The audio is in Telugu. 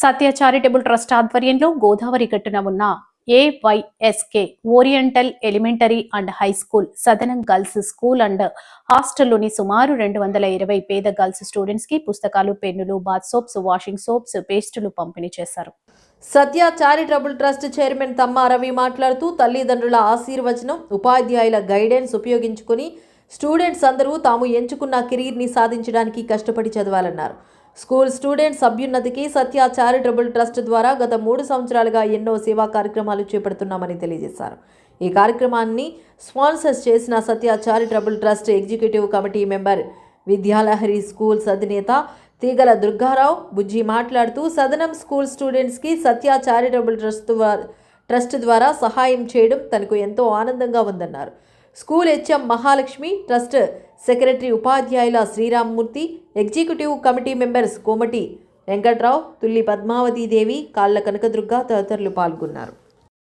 సత్య చారిటబుల్ ట్రస్ట్ ఆధ్వర్యంలో గోదావరి గట్టున ఉన్న AYSK oriental elementary and high school సదనం girls school and హాస్టల్లోని సుమారు రెండు వందల ఇరవై పేద గర్ల్స్ స్టూడెంట్స్కి పుస్తకాలు పెన్నులు బాత్ సోప్స్ వాషింగ్ సోప్స్ పేస్టులు పంపిణీ చేశారు. Satya charitable trust chairman Tamma Ravi మాట్లాడుతూ తల్లిదండ్రుల ఆశీర్వచనం ఉపాధ్యాయుల గైడెన్స్ ఉపయోగించుకుని స్టూడెంట్స్ అందరూ తాము ఎంచుకున్న కెరీర్ని సాధించడానికి కష్టపడి చదవాలన్నారు. స్కూల్ స్టూడెంట్స్ సభ్యున్నతికి సత్య చారిటబుల్ ట్రస్ట్ ద్వారా గత మూడు సంవత్సరాలుగా ఎన్నో సేవా కార్యక్రమాలు చేపడుతున్నామని తెలియజేశారు. ఈ కార్యక్రమాన్ని స్పాన్సర్స్ చేసిన Satya charitable trust executive committee member Vidyalahari schools అధినేత తీగల దుర్గారావు బుజ్జి మాట్లాడుతూ సదనం స్కూల్ స్టూడెంట్స్కి సత్య చారిటబుల్ ట్రస్ట్ ద్వారా ట్రస్ట్ ద్వారా సహాయం చేయడం తనకు ఎంతో ఆనందంగా ఉందన్నారు. School HM Mahalakshmi trust secretary ఉపాధ్యాయుల Sriramamurthy executive committee members Komati Venkatrao Tulli Padmavathidevi Kalla Kanakadurga తదితరులు పాల్గొన్నారు.